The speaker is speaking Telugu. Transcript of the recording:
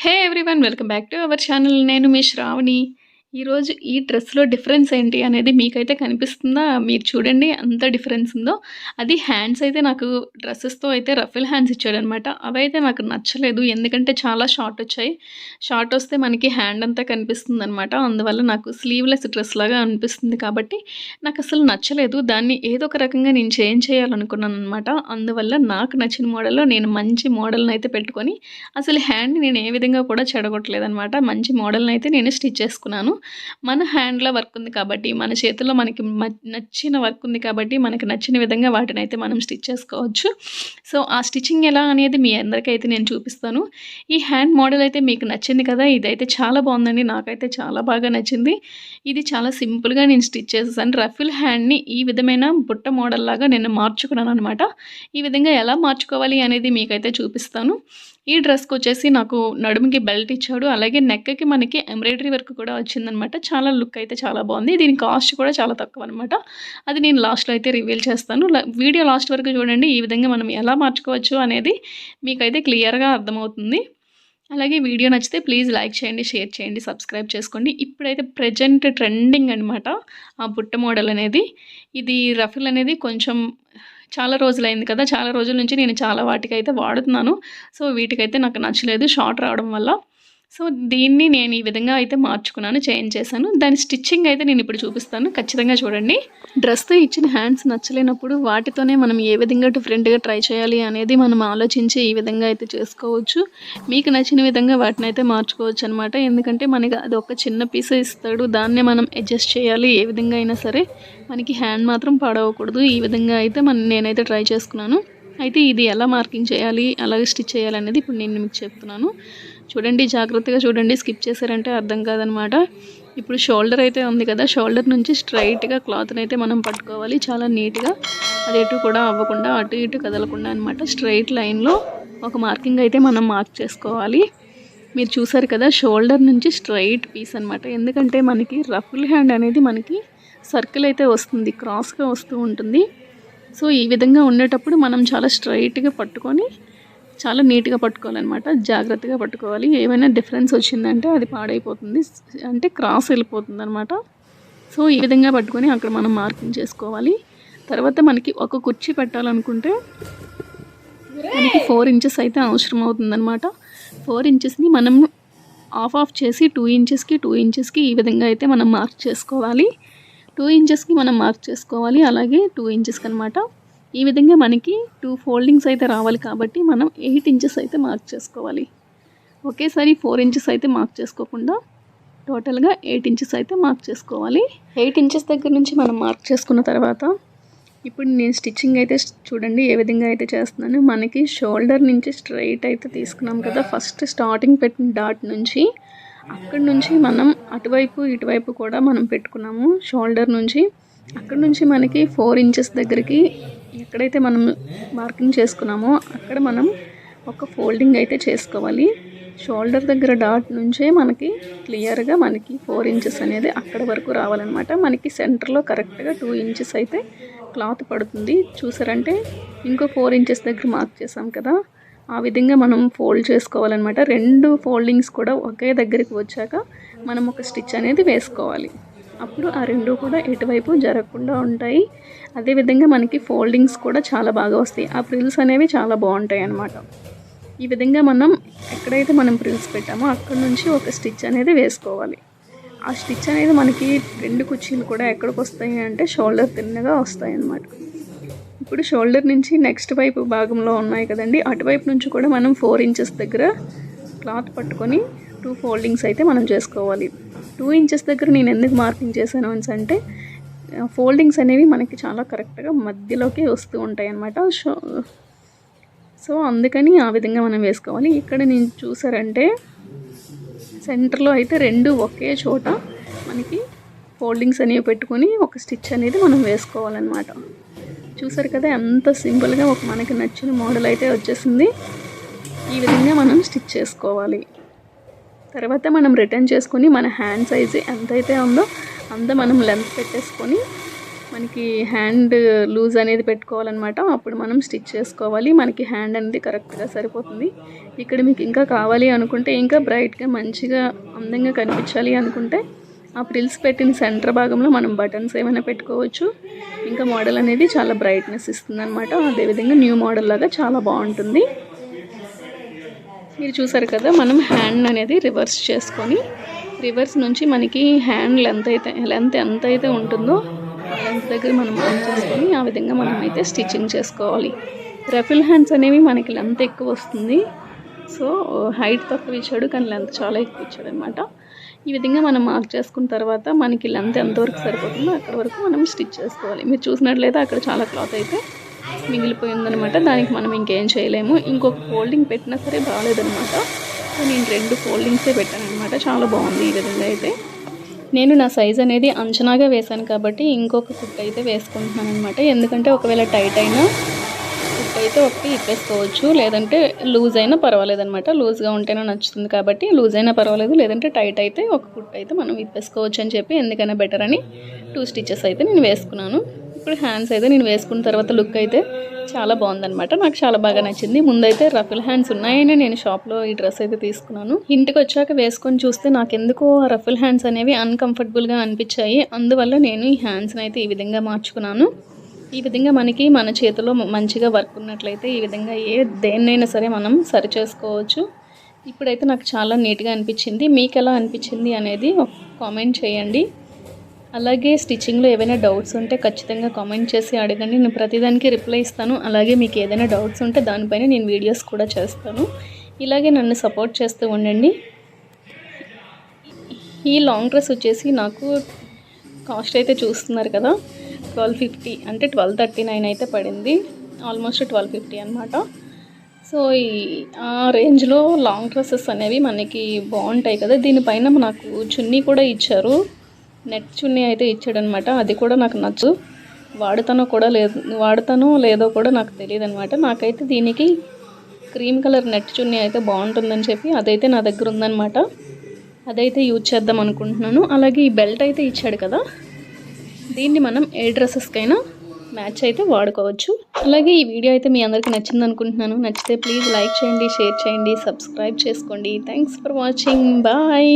Hey everyone welcome back to our channel. నేను మీ శ్రావణి. ఈరోజు ఈ డ్రెస్లో డిఫరెన్స్ ఏంటి అనేది మీకైతే కనిపిస్తుందా? మీరు చూడండి అంత డిఫరెన్స్ ఉందో. అది హ్యాండ్స్ అయితే నాకు డ్రెస్సెస్తో అయితే రఫిల్ హ్యాండ్స్ ఇచ్చాడనమాట అవి అయితే నాకు నచ్చలేదు. ఎందుకంటే చాలా షార్ట్ వచ్చాయి. షార్ట్ వస్తే మనకి హ్యాండ్ అంతా కనిపిస్తుంది అనమాట అందువల్ల నాకు స్లీవ్లెస్ డ్రెస్ లాగా అనిపిస్తుంది కాబట్టి నాకు అసలు నచ్చలేదు. దాన్ని ఏదో ఒక రకంగా నేను చేంజ్ చేయాలనుకున్నాను అనమాట అందువల్ల నాకు నచ్చిన మోడల్లో నేను మంచి మోడల్ని అయితే పెట్టుకొని అసలు హ్యాండ్ని నేను ఏ విధంగా కూడా చెడగొట్టలేదు అనమాట మంచి మోడల్ని అయితే నేను స్టిచ్ చేసుకున్నాను. మన హ్యాండ్లో వర్క్ ఉంది కాబట్టి మన చేతిలో మనకి మ- నచ్చిన వర్క్ ఉంది కాబట్టి మనకి నచ్చిన విధంగా వాటిని అయితే మనం స్టిచ్ చేసుకోవచ్చు. సో ఆ స్టిచ్చింగ్ ఎలా అనేది మీ అందరికైతే నేను చూపిస్తాను. ఈ హ్యాండ్ మోడల్ అయితే మీకు నచ్చింది కదా ఇదైతే చాలా బాగుందండి నాకైతే చాలా బాగా నచ్చింది. ఇది చాలా సింపుల్గా నేను స్టిచ్ చేసేసాను. రఫిల్ హ్యాండ్ని ఈ విధమైన బుట్ట మోడల్ లాగా నేను మార్చుకున్నాను అనమాట ఈ విధంగా ఎలా మార్చుకోవాలి అనేది మీకైతే చూపిస్తాను. ఈ డ్రెస్కి వచ్చేసి నాకు నడుముకి బెల్ట్ ఇచ్చాడు. అలాగే నెక్కి మనకి ఎంబ్రాయిడరీ వర్క్ కూడా వచ్చిందనమాట చాలా లుక్ అయితే చాలా బాగుంది. దీని కాస్ట్ కూడా చాలా తక్కువ అనమాట అది నేను లాస్ట్లో అయితే రివీల్ చేస్తాను. వీడియో లాస్ట్ వరకు చూడండి. ఈ విధంగా మనం ఎలా మార్చుకోవచ్చు అనేది మీకైతే క్లియర్గా అర్థమవుతుంది. అలాగే వీడియో నచ్చితే ప్లీజ్ లైక్ చేయండి షేర్ చేయండి సబ్స్క్రైబ్ చేసుకోండి. ఇప్పుడైతే ప్రజెంట్ ట్రెండింగ్ అనమాట ఆ బుట్ట మోడల్ అనేది. ఇది రఫిల్ అనేది కొంచెం చాలా రోజులైంది కదా చాలా రోజుల నుంచి నేను చాలా వాటికైతే వాడుతున్నాను. సో వీటికైతే నాకు నచ్చలేదు షార్ట్ రావడం వల్ల. సో దీన్ని నేను ఈ విధంగా అయితే మార్చుకున్నాను చేంజ్ చేశాను. దాని స్టిచ్చింగ్ అయితే నేను ఇప్పుడు చూపిస్తాను. ఖచ్చితంగా చూడండి. డ్రెస్తో ఇచ్చిన హ్యాండ్స్ నచ్చలేనప్పుడు వాటితోనే మనం ఏ విధంగా డిఫరెంట్గా ట్రై చేయాలి అనేది మనం ఆలోచించి ఈ విధంగా అయితే చేసుకోవచ్చు. మీకు నచ్చిన విధంగా వాటిని అయితే మార్చుకోవచ్చు అనమాట ఎందుకంటే మనకి అది ఒక చిన్న పీస్ ఇస్తాడు. దాన్నే మనం అడ్జస్ట్ చేయాలి ఏ విధంగా అయినా సరే. మనకి హ్యాండ్ మాత్రం పాడవకూడదు. ఈ విధంగా అయితే మన నేనైతే ట్రై చేసుకున్నాను. అయితే ఇది ఎలా మార్కింగ్ చేయాలి అలాగే స్టిచ్ చేయాలి అనేది ఇప్పుడు నేను మీకు చెప్తున్నాను. చూడండి జాగ్రత్తగా చూడండి స్కిప్ చేశారంటే అర్థం కాదనమాట. ఇప్పుడు షోల్డర్ అయితే ఉంది కదా షోల్డర్ నుంచి స్ట్రైట్గా క్లాత్ని అయితే మనం పట్టుకోవాలి. చాలా నీట్గా అది ఎటు కూడా అవ్వకుండా అటు ఇటు కదలకుండా అనమాట. స్ట్రైట్ లైన్లో ఒక మార్కింగ్ అయితే మనం మార్క్ చేసుకోవాలి. మీరు చూసారు కదా షోల్డర్ నుంచి స్ట్రైట్ పీస్ అనమాట. ఎందుకంటే మనకి రఫుల్ హ్యాండ్ అనేది మనకి సర్కిల్ అయితే వస్తుంది క్రాస్గా వస్తూ ఉంటుంది. సో ఈ విధంగా ఉండేటప్పుడు మనం చాలా స్ట్రైట్గా పట్టుకొని చాలా నీట్గా పట్టుకోవాలన్నమాట. జాగ్రత్తగా పట్టుకోవాలి. ఏమైనా డిఫరెన్స్ వచ్చిందంటే అది పాడైపోతుంది. అంటే క్రాస్ వెళ్ళిపోతుంది అనమాట సో ఈ విధంగా పట్టుకొని అక్కడ మనం మార్కింగ్ చేసుకోవాలి. తర్వాత మనకి ఒక కుర్చీ పెట్టాలనుకుంటే మనకి ఫోర్ ఇంచెస్ అయితే అవసరం అవుతుందన్నమాట. ఫోర్ ఇంచెస్ని మనం ఆఫ్ ఆఫ్ చేసి టూ ఇంచెస్కి టూ ఇంచెస్కి ఈ విధంగా అయితే మనం మార్క్ చేసుకోవాలి. టూ ఇంచెస్కి మనం మార్క్ చేసుకోవాలి. అలాగే టూ ఇంచెస్కి అనమాట ఈ విధంగా మనకి టూ ఫోల్డింగ్స్ అయితే రావాలి కాబట్టి మనం ఎయిట్ ఇంచెస్ అయితే మార్క్ చేసుకోవాలి. ఒకేసారి ఫోర్ ఇంచెస్ అయితే మార్క్ చేసుకోకుండా టోటల్గా ఎయిట్ ఇంచెస్ అయితే మార్క్ చేసుకోవాలి. ఎయిట్ ఇంచెస్ దగ్గర నుంచి మనం మార్క్ చేసుకున్న తర్వాత ఇప్పుడు నేను స్టిచ్చింగ్ అయితే చూడండి ఏ విధంగా అయితే చేస్తున్నాను. మనకి షోల్డర్ నుంచి స్ట్రైట్ అయితే తీసుకున్నాం కదా. ఫస్ట్ స్టార్టింగ్ పెట్టిన డాట్ నుంచి అక్కడ నుంచి మనం అటువైపు ఇటువైపు కూడా మనం పెట్టుకున్నాము. షోల్డర్ నుంచి అక్కడ నుంచి మనకి ఫోర్ ఇంచెస్ దగ్గరికి ఎక్కడైతే మనం మార్కింగ్ చేసుకున్నామో అక్కడ మనం ఒక ఫోల్డింగ్ అయితే చేసుకోవాలి. షోల్డర్ దగ్గర డాట్ నుంచే మనకి క్లియర్గా మనకి ఫోర్ ఇంచెస్ అనేది అక్కడ వరకు రావాలన్నమాట. మనకి సెంటర్లో కరెక్ట్గా టూ ఇంచెస్ అయితే క్లాత్ పడుతుంది. చూసారంటే ఇంకో ఫోర్ ఇంచెస్ దగ్గర మార్క్ చేసాం కదా. ఆ విధంగా మనం ఫోల్డ్ చేసుకోవాలన్నమాట. రెండు ఫోల్డింగ్స్ కూడా ఒకే దగ్గరికి వచ్చాక మనం ఒక స్టిచ్ అనేది వేసుకోవాలి. అప్పుడు ఆ రెండు కూడా ఎటువైపు జరగకుండా ఉంటాయి. అదేవిధంగా మనకి ఫోల్డింగ్స్ కూడా చాలా బాగా వస్తాయి. ఆ ప్రిల్స్ అనేవి చాలా బాగుంటాయి అన్నమాట. ఈ విధంగా మనం ఎక్కడైతే మనం ప్రిల్స్ పెట్టామో అక్కడ నుంచి ఒక స్టిచ్ అనేది వేసుకోవాలి. ఆ స్టిచ్ అనేది మనకి రెండు కుర్చీలు కూడా ఎక్కడికి వస్తాయి అంటే షోల్డర్ తిన్నగా వస్తాయి అన్నమాట. ఇప్పుడు షోల్డర్ నుంచి నెక్స్ట్ వైపు భాగంలో ఉన్నాయి కదండి. అటువైపు నుంచి కూడా మనం ఫోర్ ఇంచెస్ దగ్గర క్లాత్ పట్టుకొని టూ ఫోల్డింగ్స్ అయితే మనం చేసుకోవాలి. టూ ఇంచెస్ దగ్గర నేను ఎందుకు మార్కింగ్ చేశాను అని అంటే ఫోల్డింగ్స్ అనేవి మనకి చాలా కరెక్ట్గా మధ్యలోకి వస్తూ ఉంటాయి అన్నమాట. షో సో అందుకని ఆ విధంగా మనం వేసుకోవాలి. ఇక్కడ నేను చూసారంటే సెంటర్లో అయితే రెండు ఒకే చోట మనకి ఫోల్డింగ్స్ అనేవి పెట్టుకొని ఒక స్టిచ్ అనేది మనం వేసుకోవాలన్నమాట. చూసారు కదా ఎంత సింపుల్గా ఒక మనకి నచ్చిన మోడల్ అయితే వచ్చేసింది. ఈ విధంగా మనం స్టిచ్ చేసుకోవాలి. తర్వాత మనం రిటర్న్ చేసుకొని మన హ్యాండ్ సైజ్ ఎంతైతే ఉందో అంత మనం లెంత్ పెట్టేసుకొని మనకి హ్యాండ్ లూజ్ అనేది పెట్టుకోవాలన్నమాట. అప్పుడు మనం స్టిచ్ చేసుకోవాలి. మనకి హ్యాండ్ అనేది కరెక్ట్గా సరిపోతుంది. ఇక్కడ మీకు ఇంకా కావాలి అనుకుంటే ఇంకా బ్రైట్గా మంచిగా అందంగా కనిపించాలి అనుకుంటే ఆ ప్రిల్స్ పెట్టిన సెంటర్ భాగంలో మనం బటన్స్ ఏమైనా పెట్టుకోవచ్చు. ఇంకా మోడల్ అనేది చాలా బ్రైట్నెస్ ఇస్తుంది అనమాట అదేవిధంగా న్యూ మోడల్ లాగా చాలా బాగుంటుంది. మీరు చూసారు కదా మనం హ్యాండ్ అనేది రివర్స్ చేసుకొని రివర్స్ నుంచి మనకి హ్యాండ్ లెంత్ అయితే లెంత్ ఎంత అయితే ఉంటుందో లెంత్ దగ్గర మనం ఆన్ చేసుకొని ఆ విధంగా మనం అయితే స్టిచ్చింగ్ చేసుకోవాలి. రఫిల్ హ్యాండ్స్ అనేవి మనకి లెంత్ ఎక్కువ వస్తుంది. సో హైట్ తక్కువ ఇచ్చాడు కానీ లెంత్ చాలా ఎక్కువ ఇచ్చాడు అనమాట ఈ విధంగా మనం మార్క్ చేసుకున్న తర్వాత మనకి లెంత్ ఎంతవరకు సరిపోతుందో అక్కడ వరకు మనం స్టిచ్ చేసుకోవాలి. మీరు చూసినట్లయితే అక్కడ చాలా క్లాత్ అయితే మిగిలిపోయిందనమాట దానికి మనం ఇంకేం చేయలేము. ఇంకొక ఫోల్డింగ్ పెట్టినా సరే బాగాలేదనమాట నేను రెండు ఫోల్డింగ్సే పెట్టాను అనమాట చాలా బాగుంది ఈ విధంగా అయితే. నేను నా సైజ్ అనేది అంచనాగా వేశాను కాబట్టి ఇంకొక కుట్ అయితే వేసుకుంటున్నాను అనమాట ఎందుకంటే ఒకవేళ టైట్ అయినా కుట్ అయితే ఒకటి ఇప్పేసుకోవచ్చు. లేదంటే లూజ్ అయినా పర్వాలేదు అనమాట లూజ్గా ఉంటేనే నచ్చుతుంది కాబట్టి లూజ్ అయినా పర్వాలేదు. లేదంటే టైట్ అయితే ఒక కుట్ అయితే మనం ఇప్పేసుకోవచ్చు అని చెప్పి ఎందుకైనా బెటర్ అని టూ స్టిచెస్ అయితే నేను వేసుకున్నాను. ఇప్పుడు హ్యాండ్స్ అయితే నేను వేసుకున్న తర్వాత లుక్ అయితే చాలా బాగుందనమాట నాకు చాలా బాగా నచ్చింది. ముందైతే రఫిల్ హ్యాండ్స్ ఉన్నాయని నేను షాప్లో ఈ డ్రెస్ అయితే తీసుకున్నాను. ఇంటికి వచ్చాక వేసుకొని చూస్తే నాకు ఎందుకో ఆ హ్యాండ్స్ అనేవి అన్కంఫర్టబుల్గా అనిపించాయి. అందువల్ల నేను ఈ హ్యాండ్స్ని అయితే ఈ విధంగా మార్చుకున్నాను. ఈ విధంగా మనకి మన చేతిలో మంచిగా వర్క్ ఉన్నట్లయితే ఈ విధంగా ఏ దేన్నైనా సరే మనం సరి చేసుకోవచ్చు. ఇప్పుడైతే నాకు చాలా నీట్గా అనిపించింది. మీకు ఎలా అనిపించింది అనేది కామెంట్ చేయండి. అలాగే స్టిచ్చింగ్లో ఏవైనా డౌట్స్ ఉంటే ఖచ్చితంగా కామెంట్ చేసి అడగండి. నేను ప్రతిదానికి రిప్లై ఇస్తాను. అలాగే మీకు ఏదైనా డౌట్స్ ఉంటే దానిపైన నేను వీడియోస్ కూడా చేస్తాను. ఇలాగే నన్ను సపోర్ట్ చేస్తూ ఉండండి. ఈ లాంగ్ డ్రెస్ వచ్చేసి నాకు కాస్ట్ అయితే చూస్తున్నారు కదా ట్వెల్వ్ ఫిఫ్టీ అంటే ట్వెల్వ్ థర్టీ నైన్ అయితే పడింది. ఆల్మోస్ట్ ట్వెల్వ్ ఫిఫ్టీ అనమాట సో ఈ ఆ రేంజ్లో లాంగ్ డ్రెస్సెస్ అనేవి మనకి బాగుంటాయి కదా. దీనిపైన నాకు చున్నీ కూడా ఇచ్చారు. నెట్ చున్నీ అయితే ఇచ్చాడనమాట. అది కూడా నాకు నచ్చు వాడుతానో కూడా లేదు వాడతానో లేదో కూడా నాకు తెలియదు అనమాట నాకైతే దీనికి క్రీమ్ కలర్ నెట్ చున్నీ అయితే బాగుంటుందని చెప్పి అదైతే నా దగ్గర ఉందన్నమాట అదైతే యూజ్ చేద్దాం అనుకుంటున్నాను. అలాగే ఈ బెల్ట్ అయితే ఇచ్చాడు కదా. దీన్ని మనం ఏ డ్రెస్సెస్కైనా మ్యాచ్ అయితే వాడుకోవచ్చు. అలాగే ఈ వీడియో అయితే మీ అందరికీ నచ్చింది అనుకుంటున్నాను. నచ్చితే ప్లీజ్ లైక్ చేయండి షేర్ చేయండి సబ్స్క్రైబ్ చేసుకోండి. Thanks for watching. బాయ్.